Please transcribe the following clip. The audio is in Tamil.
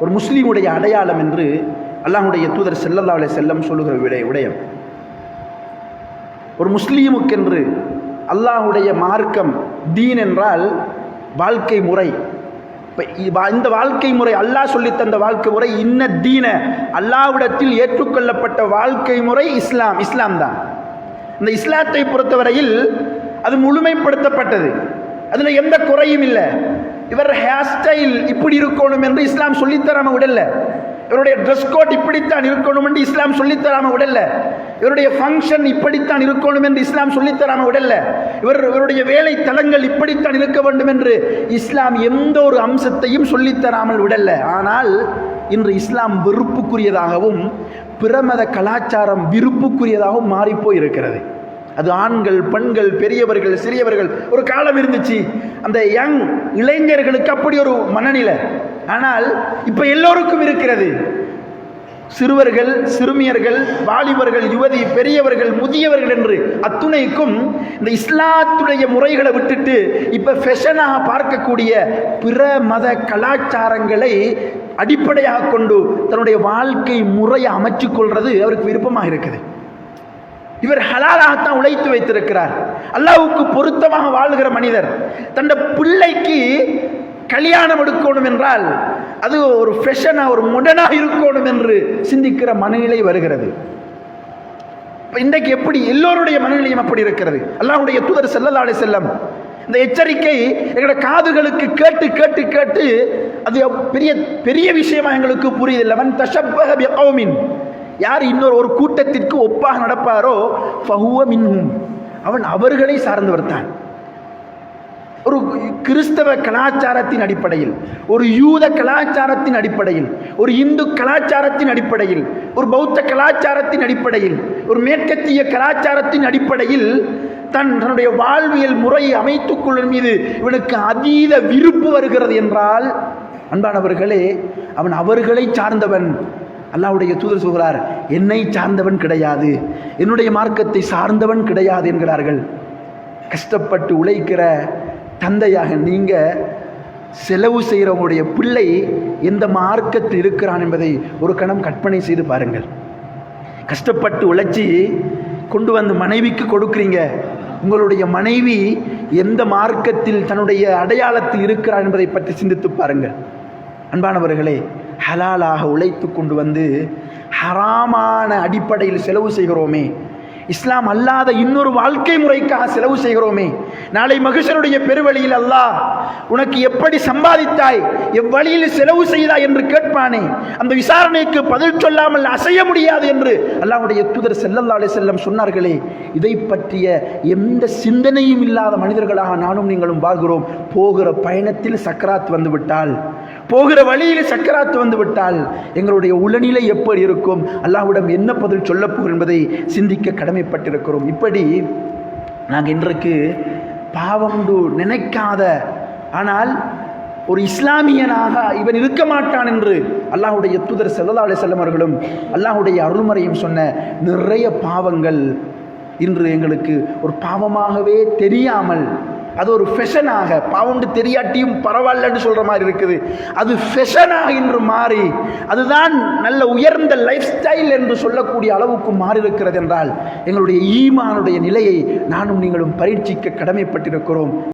ஒரு முஸ்லீமுடைய அடையாளம் என்று அல்லாஹுடைய தூதர் செல்லல்லா செல்லம் சொல்லுகிற விடை விடயம். ஒரு முஸ்லீமுக்கென்று அல்லாஹுடைய மார்க்கம் தீன் என்றால் வாழ்க்கை முறை. இப்போ இந்த வாழ்க்கை முறை அல்லாஹ் சொல்லித் தந்த வாழ்க்கை முறை இன்ன தீன. அல்லாஹ்விடத்தில் ஏற்றுக்கொள்ளப்பட்ட வாழ்க்கை முறை இஸ்லாம். இஸ்லாம் தான். இந்த இஸ்லாத்தை பொறுத்தவரையில் அது முழுமைப்படுத்தப்பட்டது. அதில் எந்த குறையும் இல்லை. இவர் ஹேர் ஸ்டைல் இப்படி இருக்கணும் என்று இஸ்லாம் சொல்லித்தராம விடல. இவருடைய ட்ரெஸ் கோட் இப்படித்தான் இருக்கணும் என்று இஸ்லாம் சொல்லித்தராம விடல. இவருடைய ஃபங்க்ஷன் இப்படித்தான் இருக்கணும் என்று இஸ்லாம் சொல்லித்தராம விடல. இவர் இவருடைய வேலை தலங்கள் இப்படித்தான் இருக்க வேண்டும் என்று இஸ்லாம் எந்த ஒரு அம்சத்தையும் சொல்லித்தராமல் விடல. ஆனால் இன்று இஸ்லாம் வெறுப்புக்குரியதாகவும் பிரமத கலாச்சாரம் விருப்புக்குரியதாகவும் மாறிப்போய் இருக்கிறது அது ஆண்கள் பெண்கள் பெரியவர்கள் சிறியவர்கள். ஒரு காலம் இருந்துச்சு. அந்த யங் இளைஞர்களுக்கு அப்படி ஒரு மனநிலை. ஆனால் இப்போ எல்லோருக்கும் இருக்கிறது. சிறுவர்கள் சிறுமியர்கள் வாலிபர்கள் யுவதி பெரியவர்கள் முதியவர்கள் என்று அத்துணைக்கும் இந்த இஸ்லாத்துடைய முறைகளை விட்டுட்டு இப்போ ஃபெஷனாக பார்க்கக்கூடிய பிற மத கலாச்சாரங்களை அடிப்படையாக கொண்டு தன்னுடைய வாழ்க்கை முறையை அமைச்சு கொள்வது அவருக்கு விருப்பமாக இருக்குது. இவர் ஹலாலாகத்தான் உழைத்து வைத்திருக்கிறார். அல்லாவுக்கு பொருத்தமாக வாழ்கிற மனிதர். தந்த பிள்ளைக்கு கல்யாணம் எடுக்கணும் என்றால் அது ஒரு ஃபெஷனாக ஒரு முடனாக இருக்கணும் என்று சிந்திக்கிற மனநிலை வருகிறது. இன்றைக்கு எப்படி எல்லோருடைய மனநிலையும் அப்படி இருக்கிறது? அல்லாவுடைய தூதர் செல்லல்லாடை செல்லம் இந்த எச்சரிக்கை எங்களோட காதுகளுக்கு கேட்டு கேட்டு கேட்டு அது பெரிய பெரிய விஷயமா எங்களுக்கு புரியுதில்லை அவன் தஷப்பக கௌமின் யார் இன்னொரு ஒரு கூட்டத்திற்கு ஒப்பாக நடப்பாரோ ஃபஹுவ மின்ஹும். அவன் அவர்களை சார்ந்தவர் தான். ஒரு கிறிஸ்தவ கலாச்சாரத்தின் அடிப்படையில் ஒரு யூத கலாச்சாரத்தின் அடிப்படையில் ஒரு இந்து கலாச்சாரத்தின் அடிப்படையில் ஒரு பௌத்த கலாச்சாரத்தின் அடிப்படையில் ஒரு மேற்கத்திய கலாச்சாரத்தின் அடிப்படையில் தன் தன்னுடைய வாழ்வியல் முறையை அமைத்துக் கொள்ளும் மீது இவனுக்கு அதீத விருப்பு வருகிறது என்றால் அன்பானவர்களே அவன் அவர்களை சார்ந்தவன். அல்லாவுடைய தூதர் சொல்கிறார் என்னை சார்ந்தவன் கிடையாது. என்னுடைய மார்க்கத்தை சார்ந்தவன் கிடையாது என்கிறார்கள். கஷ்டப்பட்டு உழைக்கிற தந்தையாக நீங்கள் செலவு செய்கிறவங்களுடைய பிள்ளை எந்த மார்க்கத்தில் இருக்கிறான் என்பதை ஒரு கணம் கற்பனை செய்து பாருங்கள். கஷ்டப்பட்டு உழைச்சி கொண்டு வந்து மனைவிக்கு கொடுக்குறீங்க. உங்களுடைய மனைவி எந்த மார்க்கத்தில் தன்னுடைய அடையாளத்தில் இருக்கிறார் என்பதை பற்றி சிந்தித்து பாருங்கள். அன்பானவர்களே ஹலாலாக உழைத்து கொண்டு வந்து ஹராமான அடிப்படையில் செலவு செய்கிறோமே. இஸ்லாம் அல்லாத இன்னொரு வாழ்க்கை முறைக்காக செலவு செய்கிறோமே. நாளை மகிஷனுடைய பெருவழியில் அல்லாஹ் உனக்கு எப்படி சம்பாதித்தாய் எவ்வழியில் செலவு செய்தாய் என்று கேட்பானே. அந்த விசாரணைக்கு பதில் சொல்லாமல் அசைய முடியாது என்று அல்லாவுடைய தூதர் செல்லல்லா அலி செல்லம் சொன்னார்களே. இதை பற்றிய எந்த சிந்தனையும் இல்லாத மனிதர்களாக நானும் நீங்களும் வாழ்கிறோம். போகிற பயணத்தில் சக்கராத் வந்துவிட்டால் போகிற வழியில் சக்கராத்து வந்து விட்டால் எங்களுடைய உளநிலை எப்படி இருக்கும்? அல்லாஹ்விடம் என்ன பதில் சொல்லப்போகிறோம் என்பதை சிந்திக்க கடமைப்பட்டிருக்கிறோம். இப்படி நாங்கள் இன்றைக்கு பாவம்டு நினைக்காத ஆனால் ஒரு இஸ்லாமியனாக இவன் இருக்க மாட்டான் என்று அல்லாஹுடைய தூதர் செல்லல்லா அலை செல்லமர்களும் அல்லாஹுடைய அருள்மறையும் சொன்ன நிறைய பாவங்கள் இன்று எங்களுக்கு ஒரு பாவமாகவே தெரியாமல் அது ஒரு ஃபெஷனாக பாவண்டு தெரியாட்டியும் பரவாயில்லன்னு சொல்கிற மாதிரி இருக்குது. அது ஃபெஷனாக இன்று மாறி அதுதான் நல்ல உயர்ந்த லைஃப் ஸ்டைல் என்று சொல்லக்கூடிய அளவுக்கு மாறி இருக்கிறது என்றால் எங்களுடைய ஈமானுடைய நிலையை நானும் நீங்களும் பரீட்சிக்க கடமைப்பட்டிருக்கிறோம்.